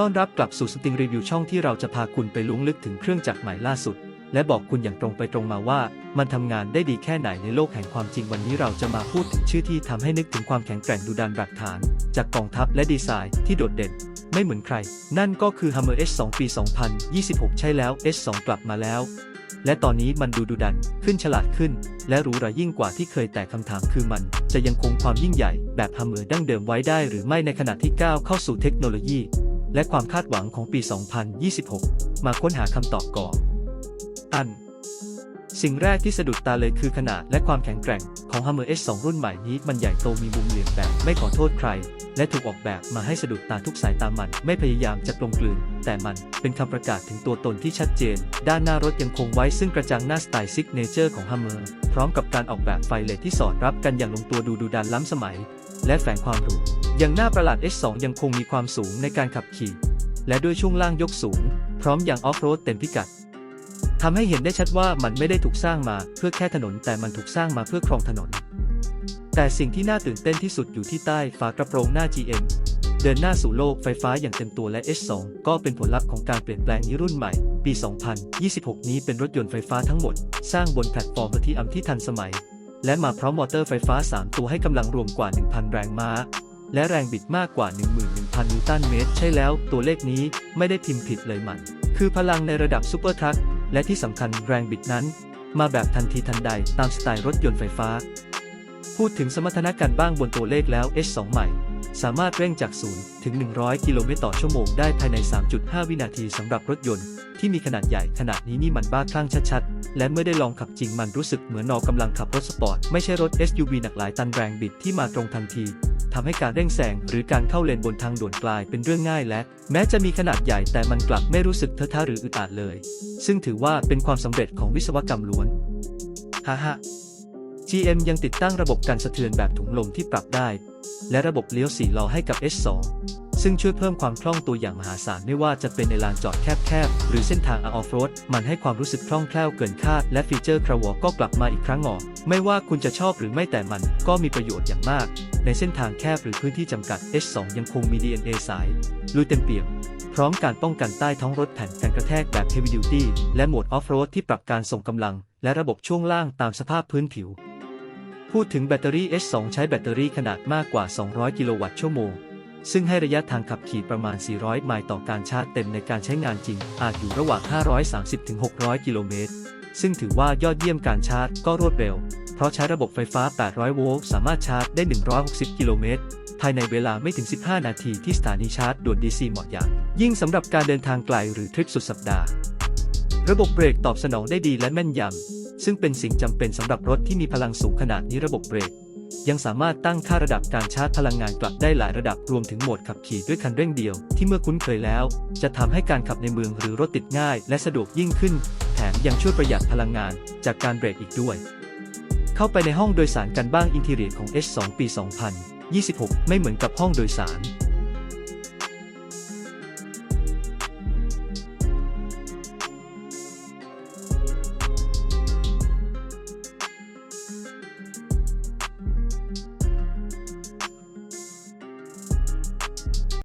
ต้อนรับกลับสู่สติงรีวิวช่องที่เราจะพาคุณไปล้วงลึกถึงเครื่องจักรใหม่ล่าสุด และบอกคุณอย่างตรงไปตรงมาว่า มันทำงานได้ดีแค่ไหนในโลกแห่งความจริงวันนี้เราจะมาพูดถึงชื่อที่ทำให้นึกถึงความแข็งแกร่งดุดันหลักฐาน จากกองทัพและดีไซน์ที่โดดเด่น ไม่เหมือนใคร นั่นก็คือ Hammer S2 ปี 2026 ใช่แล้ว S2 กลับมาแล้ว และตอนนี้มันดูดุดันขึ้นฉลาดขึ้น และหรูหรายิ่งกว่าที่เคยแต่คำถามคือมัน จะยังคงความยิ่งใหญ่ แบบฮัมเมอร์ดั้งเดิมไว้ได้หรือไม่ในขณะที่ก้าวเข้าสู่เทคโนโลยี และความคาดหวังของปี 2026 มาค้นหาคำตอบก่อน อัน สิ่งแรกที่สะดุดตาเลยคือขนาดและความแข็งแกร่งของ Hammer S2 รุ่นใหม่นี้มันใหญ่โตมีมุมเหลี่ยมแบบไม่ขอโทษใคร และถูกออกแบบมาให้สะดุดตาทุกสายตามัน ไม่พยายามจะกลมกลืน แต่มันเป็นคำประกาศถึงตัวตนที่ชัดเจน ด้านหน้ารถยังคงไว้ซึ่งกระจังหน้าสไตล์ซิกเนเจอร์ของ Hammer พร้อมกับการออกแบบไฟเลทที่สอดรับกันอย่างลงตัวดูดูดันล้ำสมัย และแฝงความหรู ย่างหน้าประหลาด S2 ยังคงมีความสูงในการขับขี่ และด้วยช่วงล่างยกสูง พร้อมอย่างออฟโรดเต็มพิกัดทำให้เห็นได้ชัดว่ามันไม่ได้ถูกสร้างมาเพื่อแค่ถนน แต่มันถูกสร้างมาเพื่อครองถนน แต่สิ่งที่น่าตื่นเต้นที่สุดอยู่ที่ใต้ฝากระโปรงหน้า GM เดินหน้าสู่โลกไฟฟ้าอย่างเต็มตัวและ S2 ก็เป็นผลลัพธ์ของการเปลี่ยนแปลงนี้รุ่นใหม่ ปี 2026 นี้เป็นรถยนต์ไฟฟ้าทั้งหมด สร้างบนแพลตฟอร์มที่อัมที่ทันสมัย และมาพร้อมมอเตอร์ไฟฟ้า 3 ตัวให้กำลังรวมกว่า 1,000 แรงม้า และแรงบิดมากกว่า 11,000 นิวตันเมตร ใช่แล้ว ตัวเลขนี้ไม่ได้พิมพ์ผิดเลยมัน คือพลังในระดับซูเปอร์ทรัคและที่สำคัญแรงบิดนั้น มาแบบทันทีทันใดตามสไตล์รถยนต์ไฟฟ้า พูดถึงสมรรถนะกันบ้างบนตัวเลขแล้ว S2 ใหม่ สามารถเร่งจาก 0 ถึง 100 กิโลเมตรต่อชั่วโมงได้ภายใน 3.5 วินาทีสำหรับรถยนต์ที่มีขนาดใหญ่ขนาดนี้นี่มันบ้าคลั่งชัดๆ และเมื่อได้ลองขับจริงมันรู้สึกเหมือนนอกำลังขับรถสปอร์ต ไม่ใช่รถ SUV หนักหลายตันแรงบิดที่มาตรงทันที ทำให้การเร่งแซงหรือการเข้าเลนบนทางด่วนกลายเป็นเรื่องง่ายและ แม้จะมีขนาดใหญ่แต่มันกลับไม่รู้สึกเทอะทะหรืออึดอัดเลย ซึ่งถือว่าเป็นความสำเร็จของวิศวกรรมล้วนฮ่าฮ่า GM ยังติดตั้งระบบกันสะเทือนแบบถุงลมที่ปรับได้ และระบบเลี้ยว4ล้อให้กับ S2 ซึ่งช่วยเพิ่มความคล่องตัวอย่างมหาศาลไม่ว่าจะเป็นในลานจอดแคบๆ หรือเส้นทางออฟโรด มันให้ความรู้สึกคล่องแคล่วเกินคาด และฟีเจอร์คราวอก็กลับมาอีกครั้งหงอไม่ว่าคุณจะชอบหรือไม่แต่มันก็มีประโยชน์อย่างมาก ในเส้นทางแคบหรือพื้นที่จำกัด S2 ยังคงมี DNA สายลุยเต็มเปี่ยม พร้อมการป้องกันใต้ท้องรถแผ่นกันกระแทกแบบ Heavy Duty และโหมด Off-road ที่ปรับการส่งกำลัง และระบบช่วงล่างตามสภาพพื้นผิว พูดถึงแบตเตอรี่ S2 ใช้แบตเตอรี่ขนาดมากกว่า 200 กิโลวัตต์ชั่วโมง ซึ่งให้ระยะทางขับขี่ประมาณ 400 ไมล์ต่อการชาร์จเต็มในการใช้งานจริง อาจอยู่ระหว่าง 530-600 กิโลเมตร ซึ่งถือว่ายอดเยี่ยมการชาร์จก็รวดเร็ว เพราะใช้ระบบไฟฟ้า 800 โวลต์สามารถชาร์จได้ 160 กิโลเมตร ภายในเวลาไม่ถึง 15 นาทีที่สถานีชาร์จด่วน DC เหมาะอย่าง ยิ่งสำหรับการเดินทางไกลหรือทริปสุดสัปดาห์ ระบบเบรกตอบสนองได้ดีและแม่นยำ ซึ่งเป็นสิ่งจำเป็นสำหรับรถที่มีพลังสูงขนาดนี้ระบบเบรกยังสามารถตั้งค่าระดับการชาร์จพลังงานกลับได้หลายระดับรวมถึงโหมดขับขี่ด้วยคันเร่งเดียว ที่เมื่อคุ้นเคยแล้ว จะทำให้การขับในเมืองหรือรถติดง่าย และสะดวกยิ่งขึ้น แถมยังช่วยประหยัดพลังงานจากการเบรกอีกด้วย เข้าไปในห้องโดยสารกันบ้างอินทีเรียของ H2 ปี 2026 ไม่เหมือนกับห้องโดยสาร